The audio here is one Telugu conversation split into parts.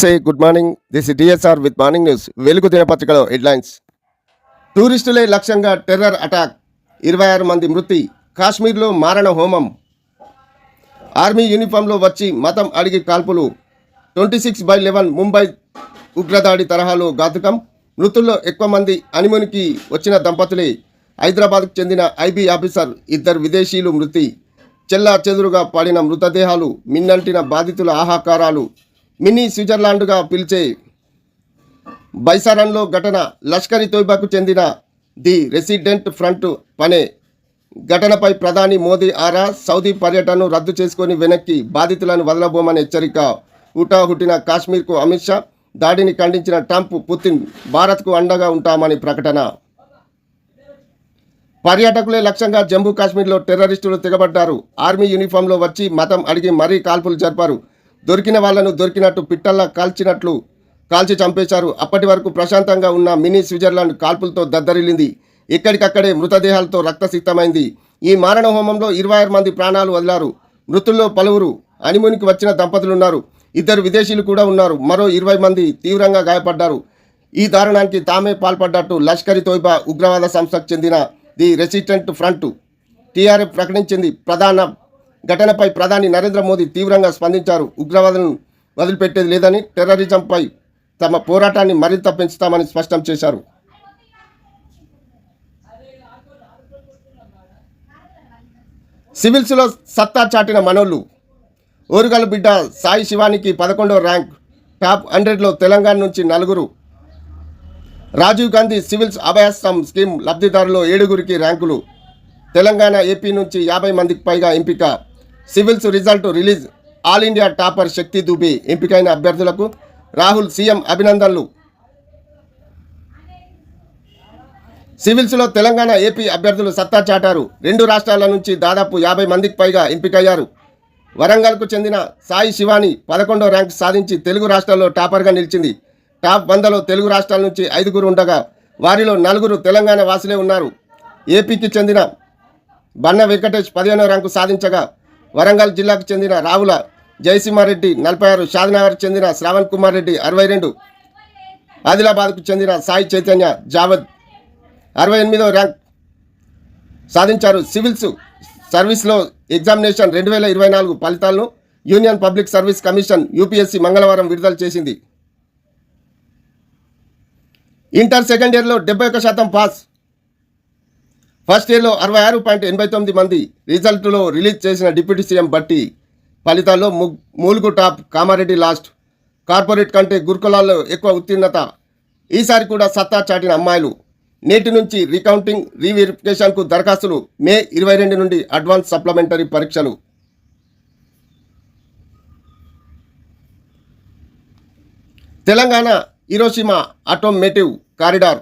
Say good morning this DSR with morning news Velugu దినపత్రికలో హెడ్లైన్స్ టూరిస్టులే లక్ష్యంగా టెర్రర్ అటాక్ ఇరవై ఆరు మంది మృతి. కాశ్మీర్లో మారణ హోమం. ఆర్మీ యూనిఫామ్లో వచ్చి మతం అడిగి కాల్పులు. Twenty six by eleven Mumbai ఉగ్రదాడి తరహాలో ఘాతుకం. మృతుల్లో ఎక్కువ మంది అనిమునికి వచ్చిన దంపతులే. హైదరాబాద్కు చెందిన ఐబీ ఆఫీసర్ ఇద్దరు విదేశీయులు మృతి. చెల్లా చెదురుగా పడిన మృతదేహాలు మిన్నంటిన బాధితుల ఆహాకారాలు. మినీ స్విట్జర్లాండ్గా పిలిచే బైసారన్లో ఘటన లష్కర్ తోయిబాకు చెందిన ది రెసిడెంట్ ఫ్రంట్ పనే. ఘటనపై ప్రధాని మోదీ ఆరా సౌదీ పర్యటనను రద్దు చేసుకొని వెనక్కి బాధితులను వదలబోమని హెచ్చరిక హుటాహుటిన కాశ్మీర్కు అమిత్ షా దాడిని ఖండించిన ట్రంప్ పుతిన్ భారత్కు అండగా ఉంటామని ప్రకటన. పర్యాటకులే లక్ష్యంగా జమ్మూ కాశ్మీర్లో టెర్రరిస్టులు తిగబడ్డారు. ఆర్మీ యూనిఫామ్లో వచ్చి మతం అడిగి మరీ కాల్పులు జరిపారు. దొరికిన వాళ్ళను దొరికినట్టు పిట్టల్లా కాల్చినట్లు కాల్చి చంపేశారు. అప్పటి వరకు ప్రశాంతంగా ఉన్న మినీ స్విట్జర్లాండ్ కాల్పులతో దద్దరిల్లింది. ఎక్కడికక్కడే మృతదేహాలతో రక్తసిక్తమైంది. ఈ మారణ హోమంలో ఇరవై ఆరు మంది ప్రాణాలు వదిలారు. మృతుల్లో పలువురు అనిమునికి వచ్చిన దంపతులున్నారు. ఇద్దరు విదేశీయులు కూడా ఉన్నారు. మరో ఇరవై మంది తీవ్రంగా గాయపడ్డారు. ఈ దారుణానికి తామే పాల్పడ్డట్టు లష్కరి తోయిబా ఉగ్రవాద సంస్థకు చెందిన ది రెసిస్టెంట్ ఫ్రంట్ టీఆర్ఎఫ్ ప్రకటించింది. ప్రధాన ఘటనపై ప్రధాని నరేంద్ర మోదీ తీవ్రంగా స్పందించారు. ఉగ్రవాదులను వదిలిపెట్టేది లేదని టెర్రరిజంపై తమ పోరాటాన్ని మరింత పెంచుతామని స్పష్టం చేశారు. సివిల్స్లో సత్తా చాటిన మనోళ్ళు. ఓరుగల బిడ్డ సాయి శివానికి పదకొండవ ర్యాంక్ టాప్ హండ్రెడ్లో తెలంగాణ నుంచి నలుగురు. రాజీవ్ గాంధీ సివిల్స్ అభయాస్తం స్కీమ్ లబ్ధిదారులు ఏడుగురికి ర్యాంకులు. తెలంగాణ ఏపీ నుంచి యాభై మందికి పైగా ఎంపిక. Civils result release. All India topper Shakti Dubey ఎంపికైన అభ్యర్థులకు రాహుల్ సీఎం అభినందనలు. సివిల్స్లో తెలంగాణ ఏపీ అభ్యర్థులు సత్తా చాటారు. రెండు రాష్ట్రాల నుంచి దాదాపు యాభై మందికి పైగా ఎంపికయ్యారు. వరంగల్కు చెందిన సాయి శివాని పదకొండో ర్యాంక్ సాధించి తెలుగు రాష్ట్రాల్లో టాపర్గా నిలిచింది. టాప్ వందలో తెలుగు రాష్ట్రాల నుంచి ఐదుగురు ఉండగా వారిలో నలుగురు తెలంగాణ వాసులే ఉన్నారు. ఏపీకి చెందిన బన్న వెంకటేష్ పదిహేనో ర్యాంకు సాధించగా వరంగల్ జిల్లాకు చెందిన రావుల జయసింహారెడ్డి నలభై ఆరు షాద్నగర్ చెందిన శ్రావణ్ కుమార్ రెడ్డి అరవై రెండు ఆదిలాబాద్కు చెందిన సాయి చైతన్య జావద్ అరవై ఎనిమిదో ర్యాంక్ సాధించారు. సివిల్స్ సర్వీస్లో ఎగ్జామినేషన్ రెండు వేల ఇరవై నాలుగు ఫలితాలను Union Public Service Commission UPSC మంగళవారం విడుదల చేసింది. ఇంటర్ సెకండ్ ఇయర్లో డెబ్బై ఒక్క శాతం పాస్ ఫస్ట్ ఇయర్లో అరవై ఆరు పాయింట్ ఎనభై తొమ్మిది మంది రిజల్ట్లో రిలీజ్ చేసిన డిప్యూటీ సీఎం బట్టి ఫలితాల్లో ము మూలుగు టాప్ కామారెడ్డి లాస్ట్. కార్పొరేట్ కంటే గురుకులాల్లో ఎక్కువ ఉత్తీర్ణత. ఈసారి కూడా సత్తా చాటిన అమ్మాయిలు. నేటి నుంచి రీకౌంటింగ్ రీవెరిఫికేషన్కు దరఖాస్తులు మే ఇరవై రెండు నుండి అడ్వాన్స్ సప్లిమెంటరీ పరీక్షలు. Telangana Hiroshima automotive corridor.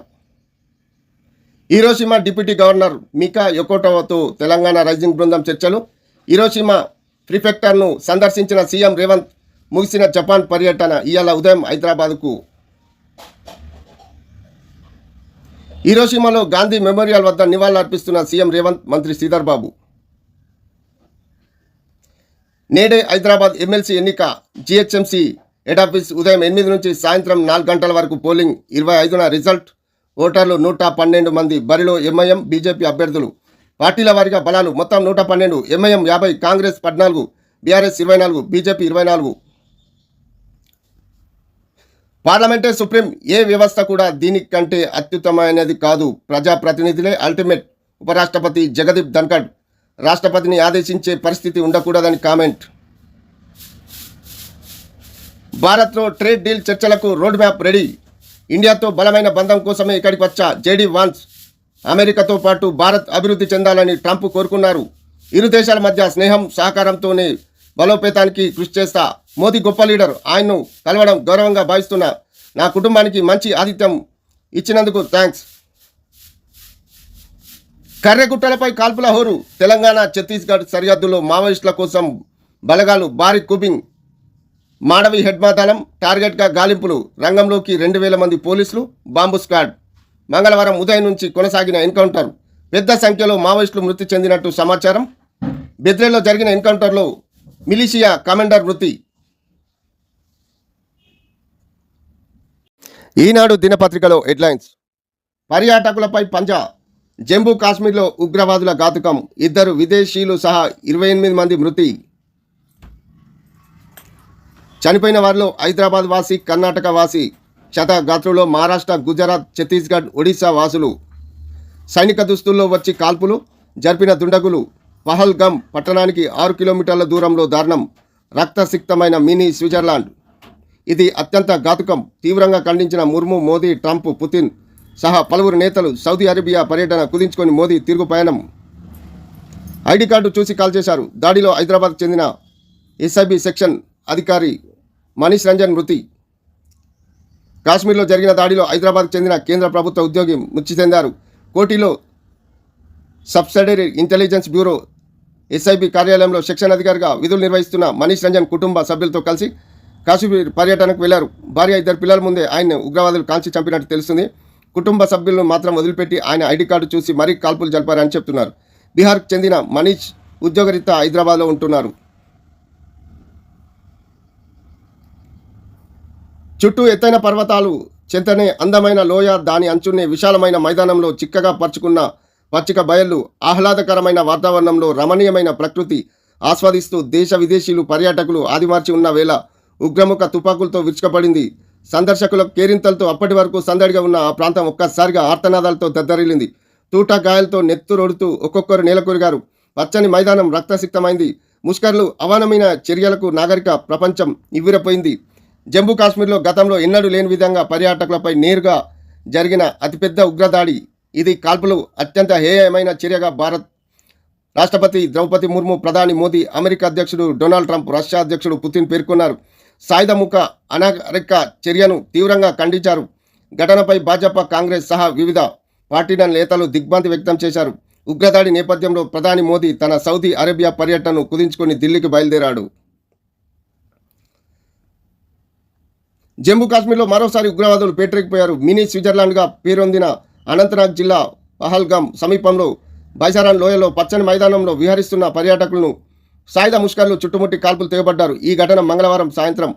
Hiroshima deputy governor Mika యొకోటోవతో Telangana rising బృందం చర్చలు. ఈరోషిమా ప్రిఫెక్టర్ను సందర్శించిన సీఎం రేవంత్ ముగిసిన జపాన్ పర్యటన ఇవాళ ఉదయం హైదరాబాద్కు. ఈరోషిమాలో గాంధీ మెమోరియల్ వద్ద నివాళులర్పిస్తున్న సీఎం రేవంత్ మంత్రి శ్రీధర్ బాబు. నేడే హైదరాబాద్ ఎమ్మెల్సీ ఎన్నిక. జిహెచ్ఎంసీ హెడ్ ఆఫీస్ ఉదయం ఎనిమిది నుంచి సాయంత్రం నాలుగు గంటల వరకు పోలింగ్. ఇరవై ఐదున రిజల్ట్. ఓటర్లు నూట పన్నెండు మంది. బరిలో ఎంఐఎం బీజేపీ అభ్యర్థులు. పార్టీల వారిగా బలాలు మొత్తం నూట పన్నెండు. ఎంఐఎం యాభై కాంగ్రెస్ పద్నాలుగు. బీఆర్ఎస్ ఇరవై నాలుగు. బీజేపీ ఇరవై నాలుగు. పార్లమెంటే సుప్రీం. ఏ వ్యవస్థ కూడా దీనికంటే అత్యుత్తమైనది కాదు. ప్రజాప్రతినిధులే అల్టిమేట్. ఉపరాష్ట్రపతి జగదీప్ ధన్కడ్ రాష్ట్రపతిని ఆదేశించే పరిస్థితి ఉండకూడదని కామెంట్. భారత్లో ట్రేడ్ డీల్ చర్చలకు రోడ్ మ్యాప్ రెడీ. ఇండియాతో బలమైన బంధం కోసమే ఇక్కడికి వచ్చా జేడీ వాన్స్. అమెరికాతో పాటు భారత్ అభివృద్ధి చెందాలని ట్రంప్ కోరుకున్నారు. ఇరు దేశాల మధ్య స్నేహం సహకారంతోనే బలోపేతానికి కృషి చేస్తా. మోదీ గొప్ప లీడర్ ఆయన్ను కలవడం గౌరవంగా భావిస్తున్నా. నా కుటుంబానికి మంచి ఆతిథ్యం ఇచ్చినందుకు థ్యాంక్స్. కర్రెగుట్టలపై కాల్పుల హోరు. తెలంగాణ ఛత్తీస్గఢ్ సరిహద్దులో మావోయిస్టుల కోసం బలగాలు భారీ కుబింగ్. మాడవి హెడ్మాదళం టార్గెట్గా గాలింపులు రంగంలోకి రెండు వేల మంది పోలీసులు బాంబు స్క్వాడ్. మంగళవారం ఉదయం నుంచి కొనసాగిన ఎన్కౌంటర్. పెద్ద సంఖ్యలో మావోయిస్టులు మృతి చెందినట్టు సమాచారం. బెద్రేలో జరిగిన ఎన్కౌంటర్లో మిలిషియా కమాండర్ మృతి. ఈనాడు దినపత్రికలో హెడ్లైన్స్. పర్యాటకులపై పంజా. జమ్మూ కాశ్మీర్లో ఉగ్రవాదుల ఘాతుకం. ఇద్దరు విదేశీయులు సహా ఇరవై ఎనిమిది మంది మృతి. చనిపోయిన వారిలో హైదరాబాద్ వాసి కర్ణాటక వాసి శతగాత్రులో మహారాష్ట్ర గుజరాత్ ఛత్తీస్గఢ్ ఒడిశా వాసులు. సైనిక దుస్తుల్లో వచ్చి కాల్పులు జరిపిన దుండగులు. పహల్గమ్ పట్టణానికి ఆరు కిలోమీటర్ల దూరంలో దారుణం. రక్తసిక్తమైన మినీ స్విట్జర్లాండ్. ఇది అత్యంత ఘాతుకం. తీవ్రంగా ఖండించిన ముర్ము మోదీ ట్రంప్ పుతిన్ సహా పలువురు నేతలు సౌదీ అరేబియా పర్యటన కుదించుకొని మోదీ తిరుగు పయనం. ఐడి కార్డు చూసి కాల్ చేశారు. దాడిలో హైదరాబాద్ చెందిన ఎస్ఐబి సెక్షన్ అధికారి మనీష్ రంజన్ మృతి. కాశ్మీర్లో జరిగిన దాడిలో హైదరాబాద్కు చెందిన కేంద్ర ప్రభుత్వ ఉద్యోగి మృతి చెందారు. కోటిలో సబ్సిడరీ ఇంటెలిజెన్స్ బ్యూరో ఎస్ఐబి కార్యాలయంలో శిక్షణ అధికారిగా విధులు నిర్వహిస్తున్న మనీష్ రంజన్ కుటుంబ సభ్యులతో కలిసి కాశ్మీర్ పర్యటనకు వెళ్ళారు. భార్య ఇద్దరు పిల్లల ముందే ఆయన ఉగ్రవాదులు కాల్చి చంపినట్టు తెలుస్తుంది. కుటుంబ సభ్యులను మాత్రం వదిలిపెట్టి ఆయన ఐడి కార్డు చూసి మరీ కాల్పులు జరిపారని చెప్తున్నారు. బీహార్కు చెందిన మనీష్ ఉద్యోగరీత్యా హైదరాబాద్లో ఉంటున్నారు. చుట్టూ ఎత్తైన పర్వతాలు చెంతనే అందమైన లోయ దాని అంచునే విశాలమైన మైదానంలో చిక్కగా పరుచుకున్న పచ్చిక బయళ్ళు ఆహ్లాదకరమైన వాతావరణంలో రమణీయమైన ప్రకృతి ఆస్వాదిస్తూ దేశ విదేశీయులు పర్యాటకులు ఆదిమార్చి ఉన్న వేళ ఉగ్రముఖ తుపాకులతో విరుచుకపడింది. సందర్శకుల కేరింతలతో అప్పటి వరకు సందడిగా ఉన్న ఆ ప్రాంతం ఒక్కసారిగా ఆర్తనాదాలతో దద్దరిల్లింది. తూటా గాయాలతో నెత్తురొడుతూ ఒక్కొక్కరు నేలకొరిగారు. పచ్చని మైదానం రక్తసిక్తమైంది. ముష్కర్లు అవానమైన చర్యలకు నాగరిక ప్రపంచం ఇవ్విరపోయింది జమ్మూ కాశ్మీర్లో గతంలో ఎన్నడూ లేని విధంగా పర్యాటకులపై నేరుగా జరిగిన అతిపెద్ద ఉగ్రదాడి. ఇది కాల్పులు అత్యంత హేయమైన చర్యగా భారత్ రాష్ట్రపతి ద్రౌపది ముర్ము ప్రధాని మోదీ అమెరికా అధ్యక్షుడు డొనాల్డ్ ట్రంప్ రష్యా అధ్యక్షుడు పుతిన్ పేర్కొన్నారు. సాయుధముఖ అనాగరిక చర్యను తీవ్రంగా ఖండించారు. ఘటనపై భాజపా కాంగ్రెస్ సహా వివిధ పార్టీల నేతలు దిగ్భ్రాంతి వ్యక్తం చేశారు. ఉగ్రదాడి నేపథ్యంలో ప్రధాని మోదీ తన సౌదీ అరేబియా పర్యటనను కుదించుకొని ఢిల్లీకి బయలుదేరాడు. జమ్మూ కాశ్మీర్లో మరోసారి ఉగ్రవాదులు పేటరెక్కిపోయారు మినీ స్విట్జర్లాండ్గా పేరొందిన అనంతనాగ్ జిల్లా పహల్గామ్ సమీపంలో బైసారాన్ లోయలో పచ్చని మైదానంలో విహరిస్తున్న పర్యాటకులను సాయుధ ముష్కర్లు చుట్టుముట్టి కాల్పులు తెగబడ్డారు. ఈ ఘటన మంగళవారం సాయంత్రం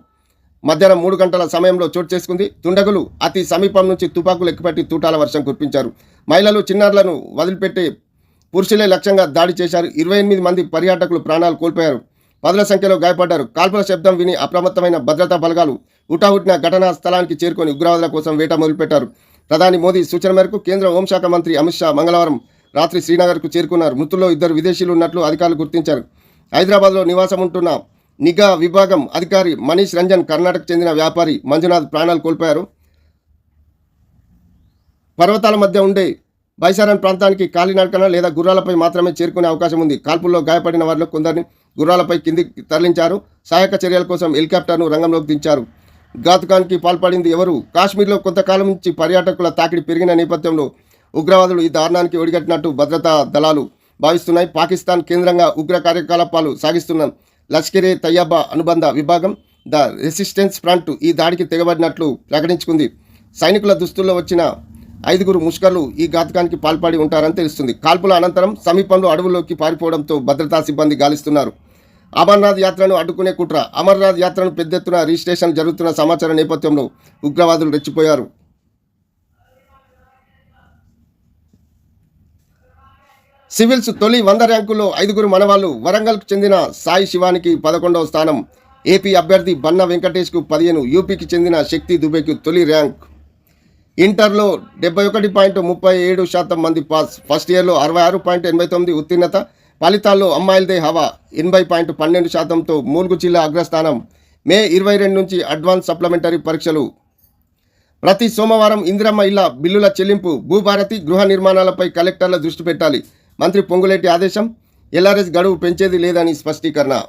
మధ్యాహ్నం మూడు గంటల సమయంలో చోటు చేసుకుంది. దుండగులు అతి సమీపం నుంచి తుపాకులు ఎక్కుపెట్టి తూటాల వర్షం కురిపించారు. మహిళలు చిన్నారులను వదిలిపెట్టి పురుషులే లక్ష్యంగా దాడి చేశారు. ఇరవై ఎనిమిది మంది పర్యాటకులు ప్రాణాలు కోల్పోయారు. పదుల సంఖ్యలో గాయపడ్డారు. కాల్పుల శబ్దం విని అప్రమత్తమైన భద్రతా బలగాలు హుటాహుటిన ఘటనా స్థలానికి చేరుకొని ఉగ్రవాదుల కోసం వేట మొదలుపెట్టారు. ప్రధాని మోదీ సూచన మేరకు కేంద్ర హోంశాఖ మంత్రి అమిత్ షా మంగళవారం రాత్రి శ్రీనగర్కు చేరుకున్నారు. మృతుల్లో ఇద్దరు విదేశీయులు ఉన్నట్లు అధికారులు గుర్తించారు. హైదరాబాద్లో నివాసం ఉంటున్న నిఘా విభాగం అధికారి మనీష్ రంజన్ కర్ణాటక చెందిన వ్యాపారి మంజునాథ్ ప్రాణాలు కోల్పోయారు. పర్వతాల మధ్య ఉండే బైసారన్ ప్రాంతానికి కాలినడకన లేదా గుర్రాలపై మాత్రమే చేరుకునే అవకాశం ఉంది. కాల్పుల్లో గాయపడిన వారిలో కొందరిని గుర్రాలపై కిందికి తరలించారు. సహాయక చర్యల కోసం హెలికాప్టర్ను రంగంలోకి దించారు. ఘాతుకానికి పాల్పడింది ఎవరు? కాశ్మీర్లో కొంతకాలం నుంచి పర్యాటకుల తాకిడి పెరిగిన నేపథ్యంలో ఉగ్రవాదులు ఈ దారుణానికి ఒడిగట్టినట్టు భద్రతా దళాలు భావిస్తున్నాయి. పాకిస్తాన్ కేంద్రంగా ఉగ్ర కార్యకలాపాలు సాగిస్తున్న లష్కరే తయ్యబా అనుబంధ విభాగం ద రెసిస్టెన్స్ ఫ్రంట్ ఈ దాడికి తెగబడినట్లు ప్రకటించుకుంది. సైనికుల దుస్తుల్లో వచ్చిన ఐదుగురు ముష్కర్లు ఈ ఘాతకానికి పాల్పడి ఉంటారని తెలుస్తుంది. కాల్పుల అనంతరం సమీపంలో అడవుల్లోకి పారిపోవడంతో భద్రతా సిబ్బంది గాలిస్తున్నారు. అమర్నాథ్ యాత్రను అడ్డుకునే కుట్ర. అమర్నాథ్ యాత్రను పెద్ద ఎత్తున రిజిస్ట్రేషన్ జరుగుతున్న సమాచారం నేపథ్యంలో ఉగ్రవాదులు రెచ్చిపోయారు. సివిల్స్ తొలి వంద ర్యాంకుల్లో ఐదుగురు మనవాళ్ళు వరంగల్కు చెందిన సాయి శివానికి పదకొండవ స్థానం. ఏపీ అభ్యర్థి బన్న వెంకటేష్కు పదిహేను యూపీకి చెందిన శక్తి దుబేకు తొలి ర్యాంక్. ఇంటర్లో డెబ్బై ఒకటి పాయింట్ ముప్పై ఏడు శాతం మంది పాస్. ఫస్ట్ ఇయర్లో అరవై ఆరు పాయింట్ ఎనభై తొమ్మిది ఉత్తీర్ణత ఫలితాల్లో అమ్మాయిలదే హవా. ఎనభై పాయింట్ పన్నెండు శాతంతో మూలుగు జిల్లా అగ్రస్థానం. మే ఇరవై రెండు నుంచి అడ్వాన్స్ సప్లిమెంటరీ పరీక్షలు. ప్రతి సోమవారం ఇందిరమ్మ ఇళ్ళ బిల్లుల చెల్లింపు. భూభారతి గృహ నిర్మాణాలపై కలెక్టర్ల దృష్టి పెట్టాలి. మంత్రి పొంగులేటి ఆదేశం ఎల్ఆర్ఎస్ గడువు పెంచేది లేదని స్పష్టీకరణ.